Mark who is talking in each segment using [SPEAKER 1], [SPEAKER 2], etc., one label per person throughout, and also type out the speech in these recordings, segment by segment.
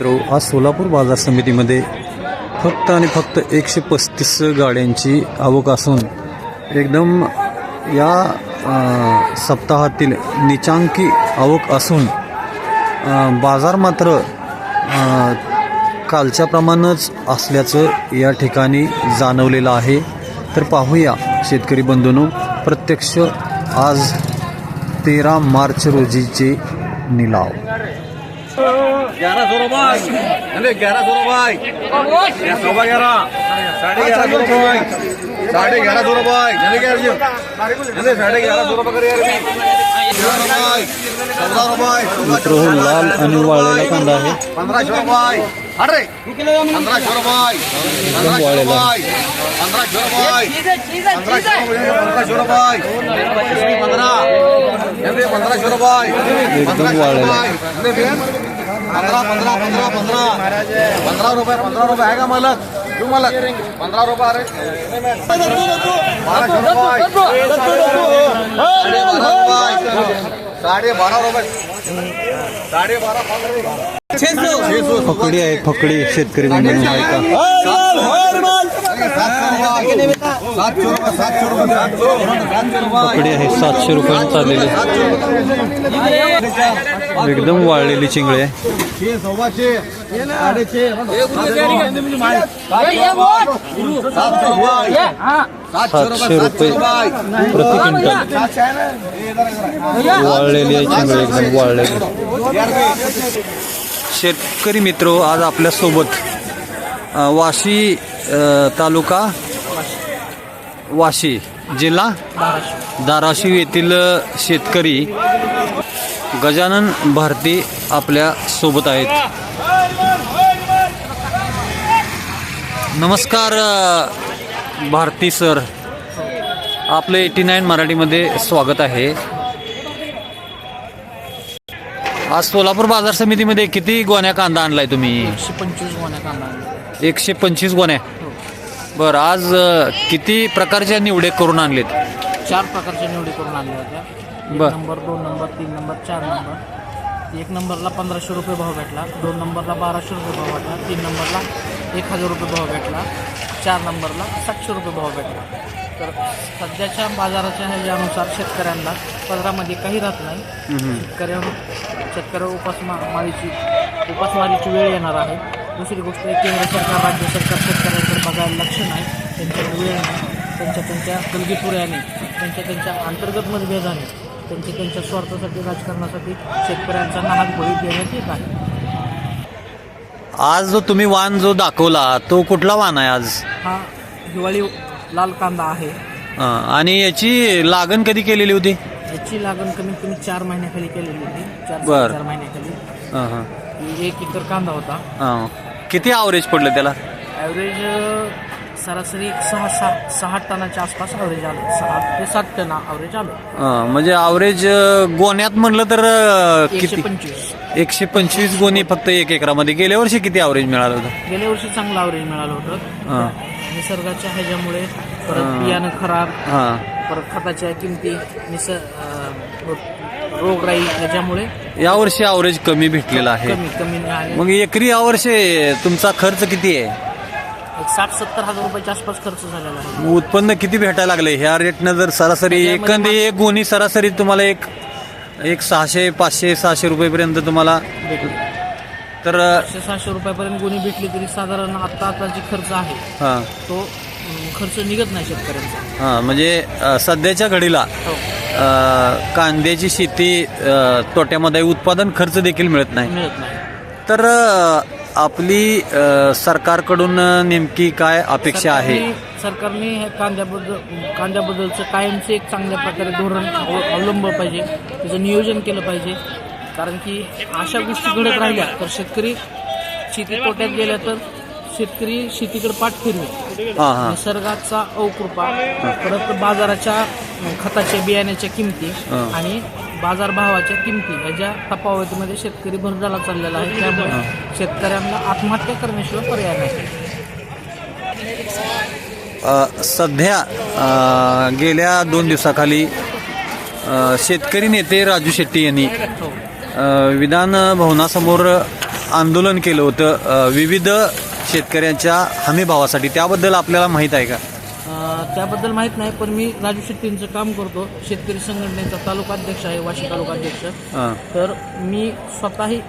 [SPEAKER 1] मित्र आज सोलापूर बाजार समितीमध्ये फक्त आणि फक्त एकशे पस्तीस गाड्यांची आवक असून एकदम या सप्ताहातील निचांकी आवक असून बाजार मात्र कालच्याप्रमाणेच असल्याचं या ठिकाणी जाणवलेलं आहे. तर पाहूया शेतकरी बंधूंनो प्रत्यक्ष आज तेरा मार्च रोजीचे निलाव.
[SPEAKER 2] ग्यारह सौ रुपये अरे ग्यारह सौ रुपये सौ ग्यारह साढ़े ग्यारह सौ रुपये साढ़े ग्यारह सौ रुपये जल्दी क्या जल्दी साढ़े ग्यारह सौ रुपये करिए रुपये चौदह रुपये
[SPEAKER 1] मित्र हो लाल आणि वाळलेला कांदा आहे
[SPEAKER 2] पंद्रह सौ रुपये अरे पंद्रह सौ रुपये पंद्रह सौ रुपये पंद्रह सौ रुपये पंद्रह सौ रुपये पंद्रह जल्दी पंद्रह सौ रुपये पंद्रह पंद्रह पंद्रह पंद्रह पंद्रह रुपये पंद्रह रुपये है का मालक? क्यों मालक. पंद्रह रुपये अरे. बारह सौ रुपये साढ़े बारह रुपये. साढ़े बारह रुपये. साढ़े बारह छह सौ.
[SPEAKER 1] फकडी आहे फकडी शेतकरी बंधूंनो आहे का
[SPEAKER 2] सात सौ रुपये सात सौ रुपये. सात सौ रुपये
[SPEAKER 1] फकडी आहे सातशे रुपयाने चाललेली. एकदम वाळलेली चिंगळी
[SPEAKER 2] रुपये.
[SPEAKER 1] सातशे रुपये प्रति क्विंटल. वाळलेली आहे चिंगळी एकदम वाळलेली. शेतकरी मित्र आज आपल्यासोबत अ, वाशी तालुका वाशी जिल्हा धाराशिव येथील शेतकरी गजानन भारती आपल्यासोबत आहेत. नमस्कार भारती सर. आपलं एटी नाईन मराठीमध्ये स्वागत आहे. आज सोलापूर बाजार समितीमध्ये किती गोण्या कांदा आणलाय तुम्ही?
[SPEAKER 3] एकशे पंचवीस गोण्या कांदा आणला.
[SPEAKER 1] एकशे पंचवीस गोण्या. बरं आज अ, किती प्रकारच्या निवडे करून आणलेत?
[SPEAKER 3] चार प्रकारच्या निवडी करून आणल्या होत्या. एक
[SPEAKER 1] बर.
[SPEAKER 3] नंबर दोन नंबर तीन नंबर चार नंबर. एक नंबरला पंधराशे रुपये भाव भेटला. दोन नंबरला बाराशे रुपये भाव भेटला. तीन नंबरला एक हजार रुपये भाव भेटला. चार नंबरला सातशे रुपये भाव भेटला. तर सध्याच्या बाजाराच्या ह्याच्यानुसार शेतकऱ्यांना पदरामध्ये काही राहत नाही. शेतकऱ्या शेतकऱ्या उपासमा मारीची उपासमारीची वेळ येणार आहे. दुसरी गोष्ट केंद्र सरकार राज्य सरकार शेतकऱ्यांकडे बघायला लक्ष नाही. त्यांच्याकडे वेळ नाही. त्यांच्या त्यांच्या गलगीपुऱ्याने त्यांच्या त्यांच्या अंतर्गत मतभेदाने त्यांच्या त्यांच्या स्वार्थासाठी राजकारणासाठी शेतकऱ्यांचा नाहक बळी देण्यात येत आहे.
[SPEAKER 1] आज जो तुम्ही वाण जो दाखवला तो कुठला वाण आहे आज?
[SPEAKER 3] हा हिवाळी लाल कांदा आहे.
[SPEAKER 1] आणि याची लागण कधी केलेली होती?
[SPEAKER 3] याची लागण कमीत कमी चार महिन्याखाली केलेली होती. चार
[SPEAKER 1] बर.
[SPEAKER 3] चार महिन्याखाली.
[SPEAKER 1] हं.
[SPEAKER 3] ही. एक एकर कांदा होता.
[SPEAKER 1] अ, किती आवरेज पडलं त्याला?
[SPEAKER 3] ॲव्हरेज सरासरी एक सहा सहा सहा टनाच्या आसपास ॲव्हरेज आलं. सहा ते सात टन ॲव्हरेज आलं.
[SPEAKER 1] म्हणजे आवरेज गोण्यात म्हणलं तर अ,
[SPEAKER 3] एकशे
[SPEAKER 1] किती?
[SPEAKER 3] पंचवीस.
[SPEAKER 1] एकशे पंचवीस गोणी फक्त एक एकरामध्ये गेल्या वर्षी किती आवरेज मिळालं होतं?
[SPEAKER 3] गेल्या वर्षी चांगलं ॲव्हरेज मिळालं होतं.
[SPEAKER 1] हां.
[SPEAKER 3] निसर्गाच्या ह्याच्यामुळे परत बियाणं खराब
[SPEAKER 1] हां.
[SPEAKER 3] परत खताच्या किमती निस अं, रोगराई ह्याच्यामुळे
[SPEAKER 1] यावर्षी आवरेज कमी भेटलेला आहे.
[SPEAKER 3] कमी
[SPEAKER 1] मग एकरी यावर्षी तुमचा खर्च किती आहे?
[SPEAKER 3] एक साठ सत्तर हजार रुपयाच्या आसपास खर्च झालेला आहे.
[SPEAKER 1] उत्पन्न किती भेटायला लागले ह्या रेटनं जर सरासरी
[SPEAKER 3] त्याच्यामध्ये
[SPEAKER 1] एखादी एक गोणी सरासरी तुम्हाला एक एक सहाशे पाचशे सहाशे रुपयेपर्यंत तुम्हाला तर
[SPEAKER 3] पाचशे सहाशे रुपयापर्यंत गुन्हे भेटली तरी साधारण आता आता जी खर्च आहे.
[SPEAKER 1] हां.
[SPEAKER 3] तो अं, खर्च निघत नाही शेतकऱ्यांचा.
[SPEAKER 1] हां म्हणजे अ, सध्याच्या घडीला
[SPEAKER 3] हो.
[SPEAKER 1] अ, कांद्याची शेती अ, तोट्यामध्ये उत्पादन खर्च देखील मिळत नाही.
[SPEAKER 3] मिळत नाही.
[SPEAKER 1] तर अ, आपली अ, सरकारकडून नेमकी काय अपेक्षा आहे?
[SPEAKER 3] सरकारने- कांद्याबद्दल कांद्याबद्दलचं कायमचं एक चांगल्या प्रकारे धोरण अव- अवलंबलं पाहिजे. त्याचं नियोजन केलं पाहिजे. कारण की अशा गोष्टी घडत राहिल्या तर शेतकरी शेती तोट्यात गेल्या तर शेतकरी शेतीकडे पाठ फिरवे
[SPEAKER 1] हां हां.
[SPEAKER 3] निसर्गाचा अवकृपा परत बाजाराच्या खताच्या बियाण्याच्या किमती
[SPEAKER 1] हा.
[SPEAKER 3] आणि बाजारभावाच्या किमती ह्याच्या तफावतीमध्ये शेतकरी भरडाला चाललेला आहे. त्यामुळे शेतकऱ्यांना आत्महत्या करण्याशिवाय पर्याय नाही.
[SPEAKER 1] अ, सध्या अ, गेल्या दोन दिवसाखाली अ, शेतकरी नेते राजू शेट्टी यांनी
[SPEAKER 3] हो.
[SPEAKER 1] विधान भवनासमोर आंदोलन केलं होतं. विविध शेतकऱ्यांच्या हमी भावासाठी. त्याबद्दल आपल्याला माहीत आहे का?
[SPEAKER 3] त्याबद्दल माहीत नाही पण मी राजू शेट्टींचं काम करतो. शेतकरी संघटनेचा तालुका अध्यक्ष आहे वाशी तालुका अध्यक्ष. तर मी स्वतःही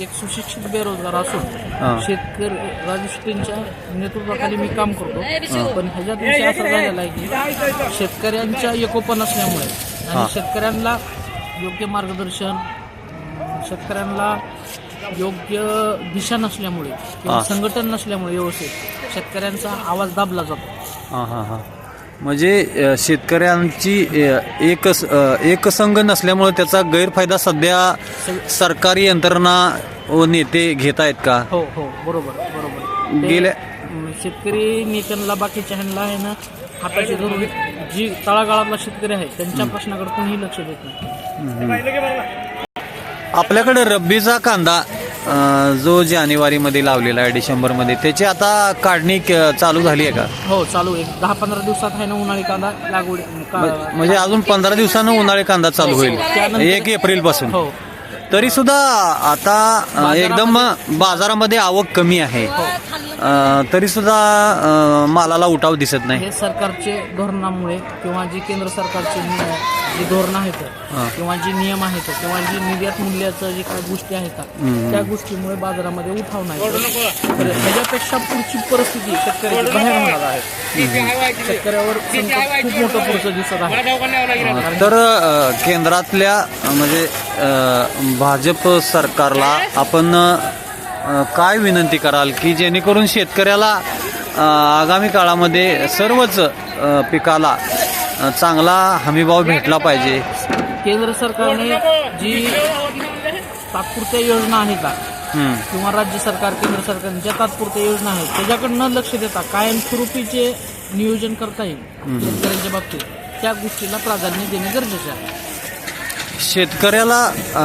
[SPEAKER 3] एक सुशिक्षित बेरोजगार. असून शेतकरी राजू शेट्टींच्या नेतृत्वाखाली मी काम करतो. पण ह्याच्यात विषय असा झालेला आहे की शेतकऱ्यांच्या एकोपा नसल्यामुळे
[SPEAKER 1] हा.
[SPEAKER 3] आणि शेतकऱ्यांना योग्य मार्गदर्शन शेतकऱ्यांना योग्य दिशा नसल्यामुळे किंवा. संघटन नसल्यामुळे व्यवस्थित शेतकऱ्यांचा आवाज दाबला जातो.
[SPEAKER 1] हां हां हां. म्हणजे अ, शेतकऱ्यांची अ, एक एक संघ नसल्यामुळे त्याचा गैरफायदा सध्या सरकारी यंत्रणा व नेते घेत आहेत का?
[SPEAKER 3] हो हो. बरोबर बरोबर. ते,
[SPEAKER 1] गेल्या-
[SPEAKER 3] अं, शेतकरी नेत्यांना बाकीच्या ह्यांना आहे ना हाताशी धरून जी तळागाळातला शेतकरी आहे त्यांच्या प्रश्नाकडे कोणीही लक्ष देत नाही.
[SPEAKER 1] आपल्याकडे रब्बीचा कांदा अ, जो जानेवारीमध्ये लावलेला आहे डिसेंबरमध्ये त्याची आता काढणी क- चालू झाली आहे का?
[SPEAKER 3] हो चालू एक दहा पंधरा दिवसात आहे ना उन्हाळी कांदा लागवड का-
[SPEAKER 1] म्हणजे अजून पंधरा दिवसानं उन्हाळी कांदा चालू होईल.
[SPEAKER 3] त्यानंतर-
[SPEAKER 1] एक एप्रिलपासून
[SPEAKER 3] हो.
[SPEAKER 1] तरी सुद्धा आता अ, एकदम बाजारामध्ये आवक कमी आहे. अ, तरी सुद्धा अ, मालाला उठाव दिसत नाही.
[SPEAKER 3] हे सरकारचे धोरणामुळे किंवा जी केंद्र सरकारचे जी धोरणं आहेत. किंवा जी नियम आहेत किंवा जी निर्यात मूल्याचं जे काही गोष्टी आहेत त्या गोष्टीमुळे बाजारामध्ये उठाव नाही. तर ह्याच्यापेक्षा पुढची परिस्थिती शेतकऱ्याची बाहेर होणार आहे. शेतकऱ्यावर संकट खूप मोठं पुढचं दिसत आहे.
[SPEAKER 1] तर केंद्रातल्या म्हणजे भाजप सरकारला आपण काय विनंती कराल की जेणेकरून शेतकऱ्याला आगामी काळामध्ये सर्वच पिकाला चांगला हमीभाव भेटला पाहिजे?
[SPEAKER 3] केंद्र सरकारने जी तात्पुरत्या योजना आहेत का. किंवा राज्य सरकार केंद्र सरकारने ज्या तात्पुरत्या योजना आहेत त्याच्याकडे न लक्ष देता कायमस्वरूपीचे नियोजन करता येईल शेतकऱ्यांच्या बाबतीत. त्या गोष्टीला प्राधान्य देणे गरजेचे आहे.
[SPEAKER 1] शेतकऱ्याला अ,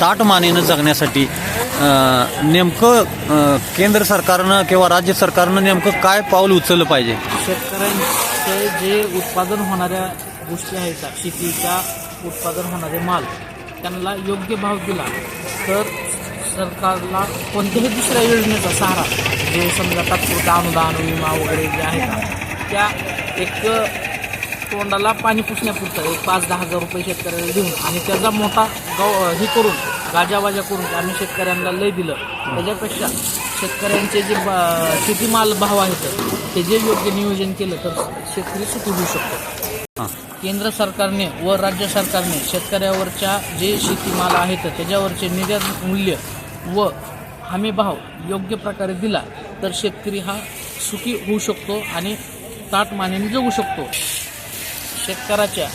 [SPEAKER 1] ताटमानेनं जगण्यासाठी नेमकं केंद्र सरकारनं किंवा राज्य सरकारनं नेमकं काय पाऊल उचललं पाहिजे?
[SPEAKER 3] शेतकऱ्यांचे जे उत्पादन होणाऱ्या गोष्टी आहेत शेतीच्या उत्पादन होणारे माल त्यांना योग्य भाव दिला तर सरकारला कोणत्याही दुसऱ्या योजनेचा सहारा जो समजा तात्पुरता अनुदान विमा वगैरे जे आहे ना त्या एक तोंडाला पाणी पुसण्यापुरतं एक पाच दहा हजार रुपये शेतकऱ्याला देऊन आणि त्याचा मोठा गव हे करून गाजावाजा करून आम्ही शेतकऱ्यांना लय दिलं. त्याच्यापेक्षा शेतकऱ्यांचे जे बा- शेतीमाल भाव आहेत ते जे योग्य नियोजन केलं तर शेतकरी सुखी होऊ शकतो.
[SPEAKER 1] हां.
[SPEAKER 3] केंद्र सरकारने व राज्य सरकारने शेतकऱ्यावरच्या जे शेतीमाल आहेत त्याच्यावरचे निर्यात मूल्य व हमी भाव योग्य प्रकारे दिला तर शेतकरी हा सुखी होऊ शकतो आणि ताटमानेने जगू शकतो. शेतकऱ्याच्या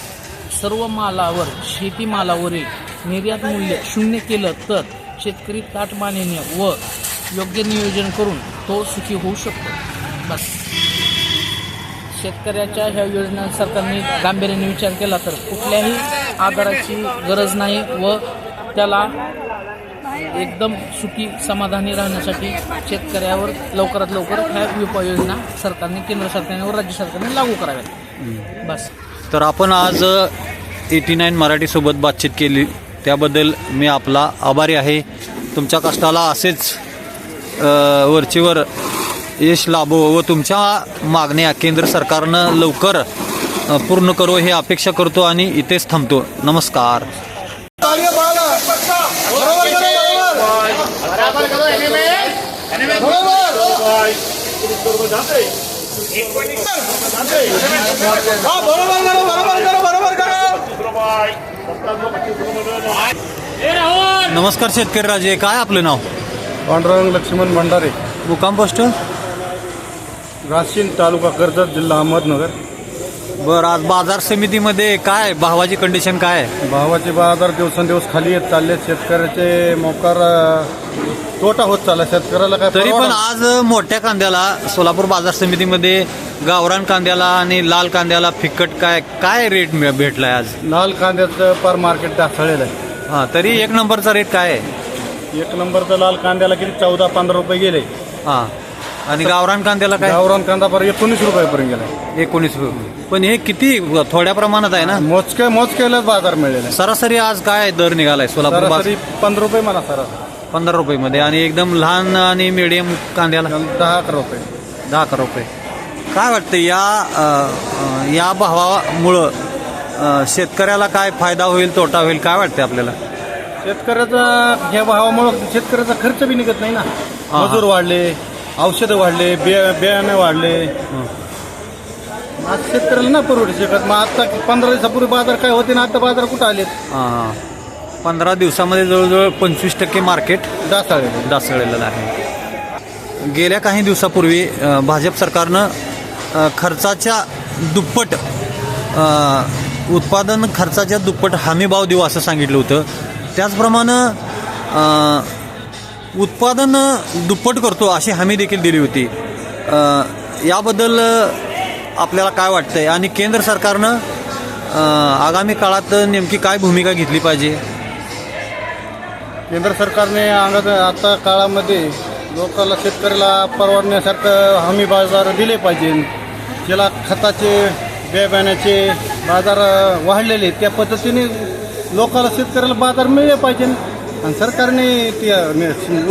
[SPEAKER 3] सर्व मालावर शेतीमालावरील निर्यात मूल्य शून्य केलं तर शेतकरी ताटमानेने व योग्य नियोजन करून तो सुखी होऊ शकतो. बस. शेतकऱ्याच्या ह्या योजना सरकारने गांभीर्याने विचार केला तर कुठल्याही आधाराची गरज नाही व त्याला एकदम सुखी समाधानी राहण्यासाठी शेतकऱ्यावर लवकरात लवकर ह्या उपाययोजना सरकारने केंद्र सरकारने व राज्य सरकारने लागू कराव्यात. बस.
[SPEAKER 1] तर आपण आज एटी नाईन मराठीसोबत बातचीत केली. त्याबद्दल मी आपला आभारी आहे. तुमच्या कष्टाला असेच वरचीवर यश लाभो व तुमच्या मागण्या केंद्र सरकारनं लवकर पूर्ण करो हे अपेक्षा करतो आणि इथेच थांबतो. नमस्कार.
[SPEAKER 2] बरोबर करो बरोबर करो बरोबर करो
[SPEAKER 1] नमस्कार शेतकरी राजे काय आपलं नाव?
[SPEAKER 4] पांडुरंग लक्ष्मण भंडारे.
[SPEAKER 1] मुकाम पोस्ट
[SPEAKER 4] राशीन तालुका कर्जत जिल्हा अहमदनगर.
[SPEAKER 1] बरं आज बाजार समितीमध्ये काय भावाची कंडिशन काय? आहे
[SPEAKER 4] भावाचे बाजार दिवसेंदिवस खाली येत चालले शेतकऱ्याचे मोकार तोटा होत चालला शेतकऱ्याला काय
[SPEAKER 1] तरी पण
[SPEAKER 4] परवडा-
[SPEAKER 1] आज मोठ्या कांद्याला सोलापूर बाजार समितीमध्ये गावरान कांद्याला आणि लाल कांद्याला फिक्कट काय काय रेट मिळ- भेटलाय आज?
[SPEAKER 4] लाल कांद्याचं पर मार्केट ढासळलेलं आहे.
[SPEAKER 1] हा तरी एक नंबरचा रेट काय आहे?
[SPEAKER 4] एक नंबरचं लाल कांद्याला किती? चौदा पंधरा रुपये गेले.
[SPEAKER 1] हा आणि गावरान कांद्याला काय?
[SPEAKER 4] गावरान कांदा पर एकोणीस रुपयापर्यंत गेला.
[SPEAKER 1] एकोणीस रुपये पण हे किती थोड्या प्रमाणात आहे ना?
[SPEAKER 4] मोजके मोजकेला बाजार मिळलेला. आहे
[SPEAKER 1] सरासरी आज काय दर निघालाय सोलापूर बाजार?
[SPEAKER 4] सरासरी पंधरा रुपये मला सरासरी.
[SPEAKER 1] पंधरा रुपयेमध्ये आणि एकदम लहान आणि मिडियम कांद्याला.
[SPEAKER 4] दहा अकरा रुपये.
[SPEAKER 1] दहा अकरा रुपये. काय वाटतं या अ, या भावामुळं अ, शेतकऱ्याला काय फायदा होईल तोटा होईल काय वाटतं आपल्याला?
[SPEAKER 4] शेतकऱ्याचा ह्या भावामुळं शेतकऱ्याचा खर्च बी निघत नाही ना.
[SPEAKER 1] हा.
[SPEAKER 4] मजूर वाढले औषधं वाढले बिया बियाणे वाढले. आज शेतकऱ्याला ना परवडू शकत मग आता पंधरा दिवसापूर्वी बाजार काय होते ना आता बाजार कुठं आले
[SPEAKER 1] हां. पंधरा दिवसामध्ये जवळजवळ पंचवीस टक्के मार्केट
[SPEAKER 4] डासाळे
[SPEAKER 1] ढासळलेलं आहे. गेल्या काही दिवसापूर्वी भाजप सरकारनं खर्चाच्या दुप्पट उत्पादन खर्चाच्या दुप्पट हमी भाव देऊ असं सांगितलं होतं. त्याचप्रमाणे उत्पादन दुप्पट करतो अशी हमी देखील दिली होती. याबद्दल आपल्याला काय वाटतंय? आणि केंद्र सरकारनं आगामी काळात नेमकी काय भूमिका घेतली पाहिजे?
[SPEAKER 4] केंद्र सरकारने अंगात आता काळामध्ये लोकांना शेतकऱ्याला परवडण्यासारखं हमी बाजार दिले पाहिजे. ज्याला खताचे बियाण्याचे बाजार वाढलेले त्या पद्धतीने लोकांना शेतकऱ्याला बाजार मिळले पाहिजे. आणि सरकारने ते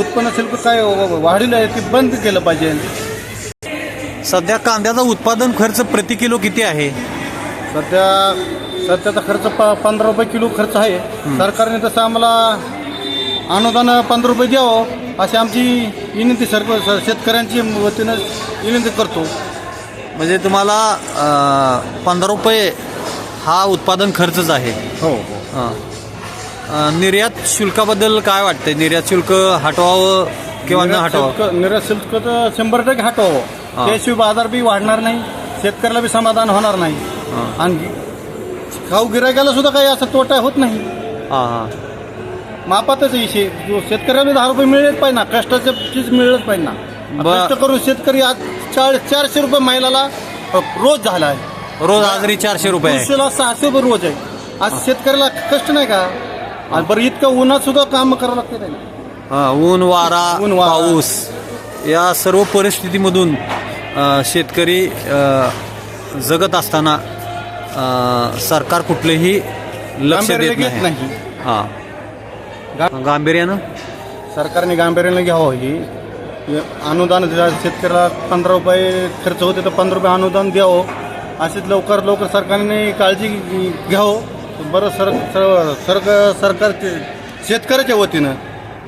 [SPEAKER 4] उत्पन्न शुल्क काय वाढलेलं आहे ते बंद केलं पाहिजे.
[SPEAKER 1] सध्या कांद्याचा उत्पादन खर्च प्रति किलो किती आहे?
[SPEAKER 4] सध्या सध्याचा खर्च प पंधरा रुपये किलो खर्च आहे. सरकारने तसं आम्हाला अनुदान पंधरा रुपये द्यावं अशी आमची विनंती सर्व शेतकऱ्यांची वतीनं विनंती करतो.
[SPEAKER 1] म्हणजे तुम्हाला पंधरा रुपये हा उत्पादन खर्चच आहे.
[SPEAKER 4] हो
[SPEAKER 1] हां. अ, निर्यात शुल्काबद्दल काय वाटतंय? निर्यात शुल्क हटवावं किंवा न हटवावं?
[SPEAKER 4] निर्यात शुल्क तर शंभर टक्के हटवावं.
[SPEAKER 1] हा.
[SPEAKER 4] त्याशिवाय बाजार बी वाढणार नाही शेतकऱ्याला बी समाधान होणार नाही.
[SPEAKER 1] हा.
[SPEAKER 4] आणि खाऊ गिरायकाला सुद्धा काही असा तोटा होत नाही.
[SPEAKER 1] हां हां.
[SPEAKER 4] मापातच विषय जो शेतकऱ्याला दहा रुपये मिळलेच पाहिजे ना कष्टाचं चीज मिळलंच पाहिजे ना.
[SPEAKER 1] ब-
[SPEAKER 4] कष्ट करून शेतकरी आज चाळीस चारशे रुपये महिन्याला रोज झाला आहे.
[SPEAKER 1] रोज हाजरी चारशे रुपये आहे.
[SPEAKER 4] पुरुषाला सहाशे रुपये रोज आहे. आज शेतकऱ्याला कष्ट नाही का? आणि बरं इतकं उन्हात सुद्धा काम करावं लागते
[SPEAKER 1] हां, ऊन वारा
[SPEAKER 4] ऊन, वारा.
[SPEAKER 1] पाऊस या सर्व परिस्थितीमधून अ, शेतकरी अ, जगत असताना अ, सरकार कुठलेही लक्ष देत
[SPEAKER 4] घेत
[SPEAKER 1] नाही.
[SPEAKER 4] नाही.
[SPEAKER 1] हां. गांभीर्यानं?
[SPEAKER 4] सरकारने गांभीर्यानं घ्यावं ही. हे अनुदान शेतकऱ्याला पंधरा रुपये खर्च होते तर पंधरा रुपये अनुदान द्यावं. असेच लवकर लवकर सरकारने काळजी घ्यावं. बरं सर सर सरकार सरकारचे शेतकऱ्याच्या वतीनं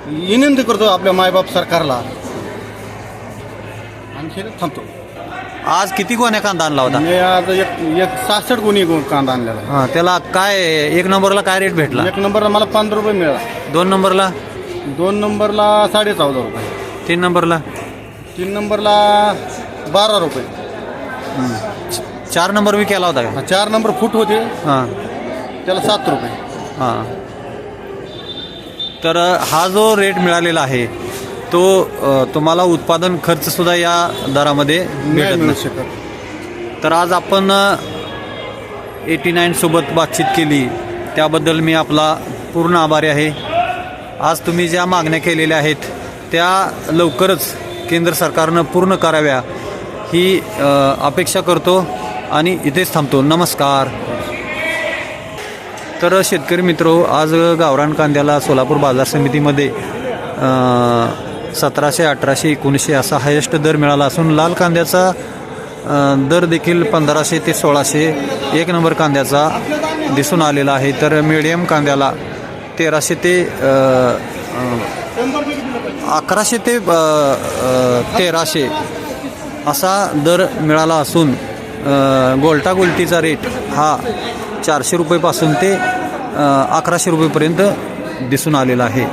[SPEAKER 4] विनंती करतो आपल्या मायबाप सरकारला. आणखी थांबतो.
[SPEAKER 1] आज किती गोण्या कांदा आणला होता?
[SPEAKER 4] मी आज एक एक सहासष्ट गुन्हे कांदा आणलेला आहे.
[SPEAKER 1] हां त्याला काय एक नंबरला काय रेट भेटला?
[SPEAKER 4] एक नंबरला मला पंधरा रुपये मिळाला.
[SPEAKER 1] दोन नंबरला?
[SPEAKER 4] दोन नंबरला साडे चौदा रुपये.
[SPEAKER 1] तीन नंबरला?
[SPEAKER 4] तीन नंबरला बारा रुपये.
[SPEAKER 1] चार नंबर बी केला होता का?
[SPEAKER 4] चार नंबर फूट होते.
[SPEAKER 1] हां.
[SPEAKER 4] त्याला सात रुपये.
[SPEAKER 1] हां. तर हा जो रेट मिळालेला आहे तो अ, तुम्हाला उत्पादन खर्च सुद्धा या दरामध्ये
[SPEAKER 4] नाही
[SPEAKER 1] भेटत
[SPEAKER 4] मिळू
[SPEAKER 1] नाही.
[SPEAKER 4] शकत
[SPEAKER 1] तर आज आपण एटी नाईन सोबत बातचीत केली. त्याबद्दल मी आपला पूर्ण आभारी आहे. आज तुम्ही ज्या मागण्या केलेल्या आहेत त्या लवकरच केंद्र सरकारनं पूर्ण कराव्या ही अ, अपेक्षा करतो आणि इथेच थांबतो. नमस्कार. तर शेतकरी मित्र आज गावरान कांद्याला सोलापूर बाजार समितीमध्ये सतराशे अठराशे एकोणीसशे असा हायेस्ट दर मिळाला असून लाल कांद्याचा दर देखील पंधराशे ते सोळाशे एक नंबर कांद्याचा दिसून आलेला आहे. तर मिडियम कांद्याला तेराशे ते अकराशे ते तेराशे असा दर मिळाला असून अ, गोल्टा गोल्टीचा रेट हा चारशे रुपयेपासून ते अकराशे रुपयेपर्यंत दिसून आलेला आहे.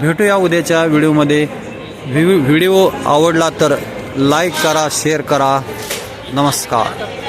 [SPEAKER 1] भेटूया उद्याच्या व्हिडिओमध्ये. व्हि व्हिडिओ आवडला तर लाईक करा शेअर करा. नमस्कार.